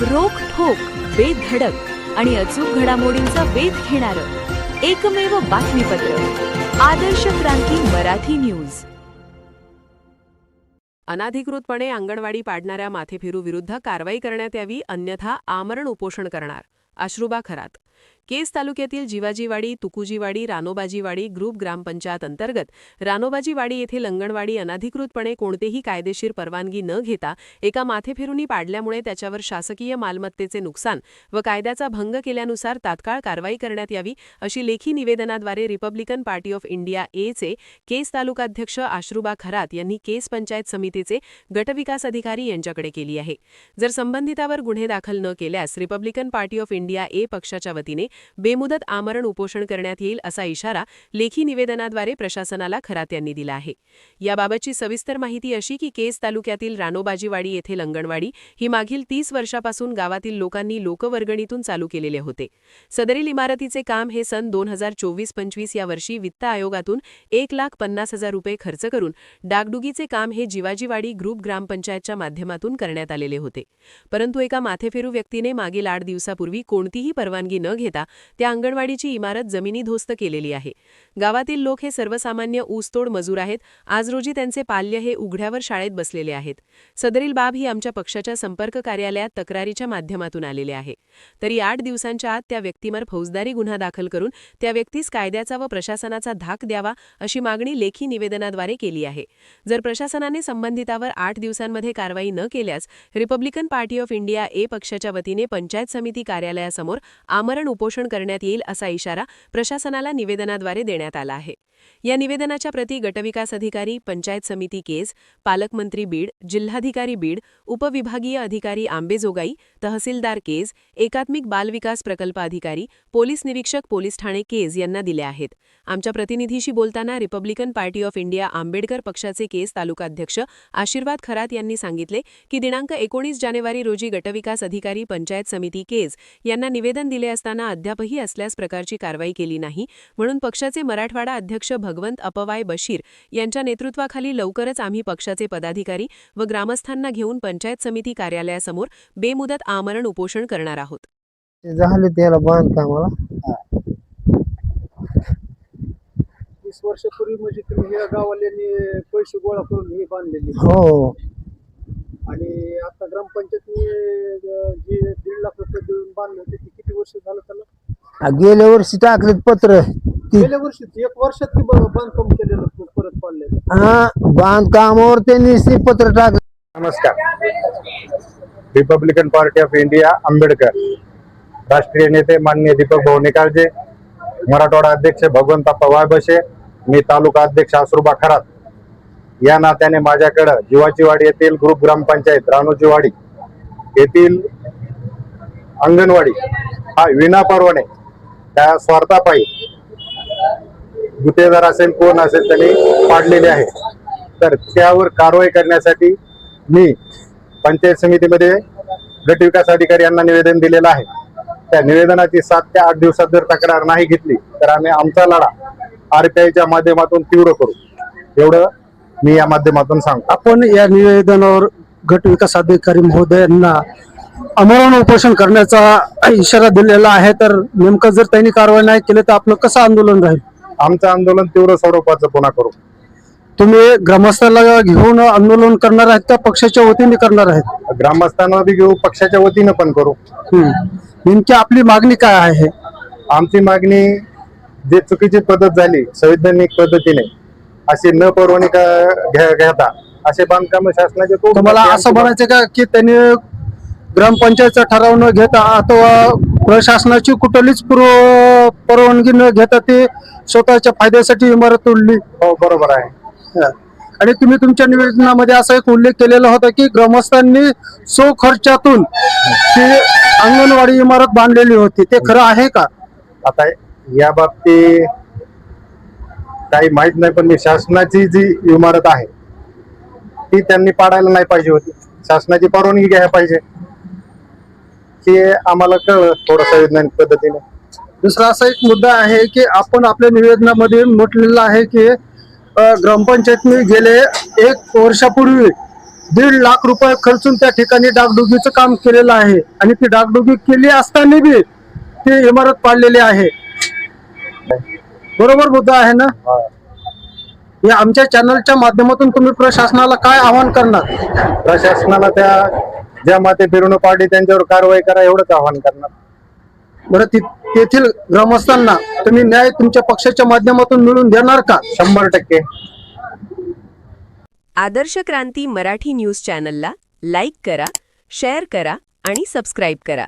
रोख ठोक बेधडक आणि अचूक घडामोडींचा वेध घेणारं एकमेव बातमीपत्र. आदर्श क्रांती मराठी न्यूज. अनाधिकृतपणे अंगणवाडी पाडणाऱ्या माथेफिरू विरुद्ध कारवाई करण्यात यावी अन्यथा आमरण उपोषण करणार. अश्रुबा खरात केस तालुक्यातील जिवाजीवाडी तुकुजीवाडी रानोबाजीवाडी ग्रुप ग्रामपंचायत अंतर्गत रानोबाजीवाडी येथे लंगणवाडी अनाधिकृतपणे कोणतेही कायदेशीर परवानगी न घेता एका माथेफिरुनी पाडल्यामुळे त्याच्यावर शासकीय मालमत्तेचे नुकसान व कायद्याचा भंग केल्यानुसार तात्काळ कारवाई करण्यात यावी अशी लेखी निवेदनाद्वारे रिपब्लिकन पार्टी ऑफ इंडिया एचे केस तालुकाध्यक्ष आश्रुबा खरात यांनी केस पंचायत समितीचे गटविकास अधिकारी यांच्याकडे केली आहे. जर संबंधितावर गुन्हे दाखल न केल्यास Republican Party of India A पक्षाच्या वतीने बेमुदत आमरण उपोषण करण्यात येईल असा इशारा लेखी निवेदनाद्वारे प्रशासनाला खरात यांनी दिला आहे. याबाबतची सविस्तर माहिती अशी की केस तालुक्यातील रानोबाजीवाडी येथे लंगणवाडी ही मागील तीस वर्षापासून गावातील लोकांनी लोकवर्गणीतून चालू केलेले होते. सदरील इमारतीचे काम हे सन दोन हजार चोवीस पंचवीस या वर्षी वित्त आयोगातून एक लाख पन्नास हजार रुपये खर्च करून डागडुगीचे काम हे जिवाजीवाडी ग्रुप ग्रामपंचायतच्या माध्यमातून करण्यात आलेले होते. परंतु एका माथेफिरू व्यक्तीने मागील आठ दिवसापूर्वी कोणतीही परवानगी न घेता त्या अंगणवाडीची इमारत जमिनीध्वस्त केलेली आहे. गावातील लोक हे सर्वसामान्य ऊसतोड मजूर आहेत. आज रोजी त्यांचे पाल्य हे उघड्यावर शाळेत बसलेले आहेत. सदरील बाब ही आमच्या पक्षाच्या संपर्क कार्यालयात तक्रारीच्या माध्यमातून आलेले आहे. तरी आठ दिवसांच्या आत त्या व्यक्तीवर फौजदारी गुन्हा दाखल करून त्या व्यक्तीस कायद्याचा व प्रशासनाचा धाक द्यावा अशी मागणी लेखी निवेदनाद्वारे केली आहे. जर प्रशासनाने संबंधितावर आठ दिवसांमध्ये कारवाई न केल्यास Republican Party of India A पक्षाच्या वतीने पंचायत समिती कार्यालयासमोर आमरण उपोषण करण्यात येईल असा इशारा प्रशासनाला निवेदनाद्वारे देण्यात आला आहे. या निवेदनाच्या प्रती गटविकास अधिकारी पंचायत समिती केस पालकमंत्री बीड जिल्हाधिकारी बीड उपविभागीय अधिकारी आंबेजोगाई तहसीलदार केज एकात्मिक बालविकास प्रकल्प अधिकारी पोलीस निरीक्षक पोलीस ठाणे केज यांना दिल्या आहेत. आमच्या प्रतिनिधीशी बोलताना Republican Party of India Ambedkar पक्षाचे केस तालुकाध्यक्ष आशीर्वाद खरात यांनी सांगितले की दिनांक एकोणीस जानेवारी रोजी गटविकास अधिकारी पंचायत समिती केज यांना निवेदन दिले असताना अद्यापही असल्यास प्रकारची कारवाई केली नाही म्हणून पक्षाचे मराठवाडा अध्यक्ष भगवंत अपवाय बशीर यांच्या नेतृत्वाखाली लवकरच आम्ही पक्षाचे पदाधिकारी व ग्रामस्थांना घेऊन पंचायत समिती कार्यालयासमोर बेमुदत आमरण उपोषण करणार आहोत. झाले त्याला बांधकामाला. वीस वर्षापूर्वी म्हणजे तुम्ही या गावाल्यांनी पैसे गोळा करून हे बांधलेले. हो. आणि आता ग्रामपंचायतनी जे दीड लाख रुपये देऊन बांधले होते ते किती वर्ष झालं त्याला? आ, गेल्या वर्षी टाकलेत पत्र. गेल्या वर्षी एक वर्षात ते ब- बांधकाम केलेलं प- परत पाडलेलं. हा बांधकामावर त्यांनी ते पत्र टाकलं. नमस्कार. Republican Party of India Ambedkar. राष्ट्रीय नेते माननीय दीपक भाऊ निकाळजे मराठवाडा अध्यक्ष भगवंत पवार बशे मी तालुका अध्यक्ष आसरुबा खरात. या नात्याने माझ्याकडं जीवाचीवाडी येथील ग्रुप ग्रामपंचायत रानोजीवाडी येथील अंगणवाडी हा विना परवाने त्या स्वार्थापायी गुत्तेदार असेल कोण असेल त्यांनी पाडलेले आहे. तर त्यावर कारवाई करण्यासाठी मी पंचायत समितीमध्ये गट विकास अधिकारी यांना निवेदन दिलेलं आहे. त्या निवेदनाची सात ते आठ दिवसात जर तक्रार नाही घेतली तर आम्ही आमचा लढा आरपीआयच्या माध्यमातून तीव्र करू. एवढं मी या माध्यमातून सांगतो. आपण या निवेदनावर गट विकास अधिकारी महोदयांना अमरण उपोषण करण्याचा इशारा दिलेला आहे. तर नेमकं जर त्यांनी कारवाई नाही केली तर आपलं कसं आंदोलन राहील? आमचं आंदोलन तीव्र स्वरूपाचं पुन्हा करू. तुम्ही ग्रामस्थाला घेऊन आंदोलन करणार आहेत का? पक्षाच्या वतीने करणार आहेत? ग्रामस्थांना बी घेऊ पक्षाच्या वतीनं पण करू. हम्म. नेमकी आपली मागणी काय आहे? आमची मागणी जे चुकीची पद्धत झाली संविधानिक पद्धतीने अशी न परवानगी का- घ्या- घेता असे बांधकाम शासनाचे तुम्हाला. असं म्हणायचं का की त्यांनी ग्रामपंचायतचा ठराव न घेता अथवा प्रशासनाची कुठलीच पूर्व परवानगी न घेता ते स्वतःच्या फायद्यासाठी इमारत तोडली हो बरोबर आहे. आणि तुम्ही तुमच्या निवेदनामध्ये असा एक उल्लेख केलेला होता की ग्रामस्थांनी सो खर्चातून ती अंगणवाडी इमारत बांधलेली होती. ते खरं आहे का? आता या बाबतीत काही माहीत नाही पण मी शासनाची जी इमारत आहे ती त्यांनी पाडायला नाही पाहिजे होती. शासनाची परवानगी घ्यायला पाहिजे. हे आम्हाला कळलं थोडं संविधानिक पद्धतीने. दुसरा असा एक मुद्दा आहे की आपण आपल्या निवेदनामध्ये म्हटलेलं आहे की ग्रामपंचायतने गेले एक वर्षापूर्वी दीड लाख रुपये खर्चून त्या ठिकाणी डागडुगीचं काम केलेलं आहे आणि ती डागडुगी केली असताना बी ती इमारत पाडलेली आहे. बरोबर मुद्दा आहे ना? या आमच्या चॅनलच्या माध्यमातून तुम्ही प्रशासनाला काय आवाहन करणार? प्रशासनाला त्या ज्या माते फिरून पार्टी त्यांच्यावर कारवाई करा एवढंच आवाहन करणार. बरं तेथील ग्रामस्थांना तुम्ही न्याय तुमच्या पक्षाच्या माध्यमातून मिळवून देणार का? शंभर टक्के. आदर्श क्रांती मराठी न्यूज चॅनलला लाईक करा शेअर करा आणि सबस्क्राईब करा.